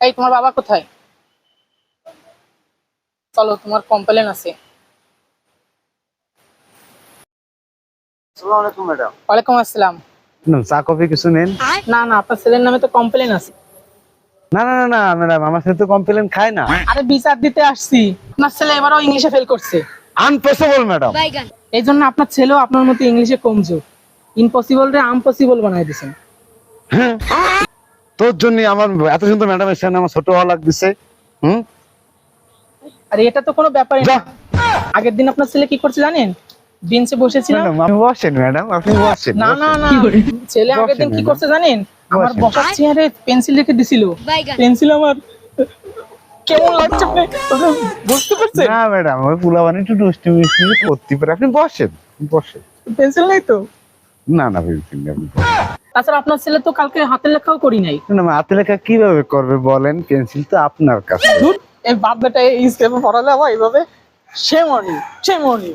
এই তোমার বাবা কোথায়? চলো তোমার কমপ্লেন আছে। আসসালামু আলাইকুম ম্যাডাম। ওয়ালাইকুম আসসালাম। চা কফি কিছু নেন? না না আপনার ছেলের নামে তো কমপ্লেন আছে। না না না না ম্যাডাম আমার সাথে তো কমপ্লেন খায় না। আরে বিচার দিতে আসছি। আপনার ছেলে এবারও ইংলিশে ফেল করছে। Impossible madam. এই জন্য আপনার ছেলেও আপনার মতো ইংলিশে কমজোর। ইম্পসিবল রে আম্পসিবল বানাই দিয়েছেন তোর জন্য আমার এত সুন্দর ম্যাডামের সামনে আমার ছোট হওয়া লাগতেছে হুম? আর এটা তো কোনো ব্যাপারই না। আগের দিন আপনার ছেলে কি করছে জানেন? বেঞ্চে বসেছিল ম্যাডাম আপনি বসেন ম্যাডাম আপনি বসেন না না না। ছেলে আগের দিন কি করছে জানেন? আমার বসার চেয়ারে পেন্সিল রেখে দিছিল। পেন্সিল আমার কেমন লাগছে আপনি বুঝতে পারছেন? না ম্যাডাম ওই পোলাবানি একটু দুষ্টু মিষ্টি করতে পারে। আপনি বসেন বসেন। পেন্সিল নাই তো? না না পেন্সিল নেই। তাছাড়া আপনার ছেলে তো কালকে হাতের লেখাও করি নাই। ম্যাডাম হাতে লেখা কীভাবে করবে বলেন? পেন্সিল তো আপনার কাছে। এই বাপ বেটা এই স্কেপে পড়ালে আবার এইভাবে সে মনি সে মনি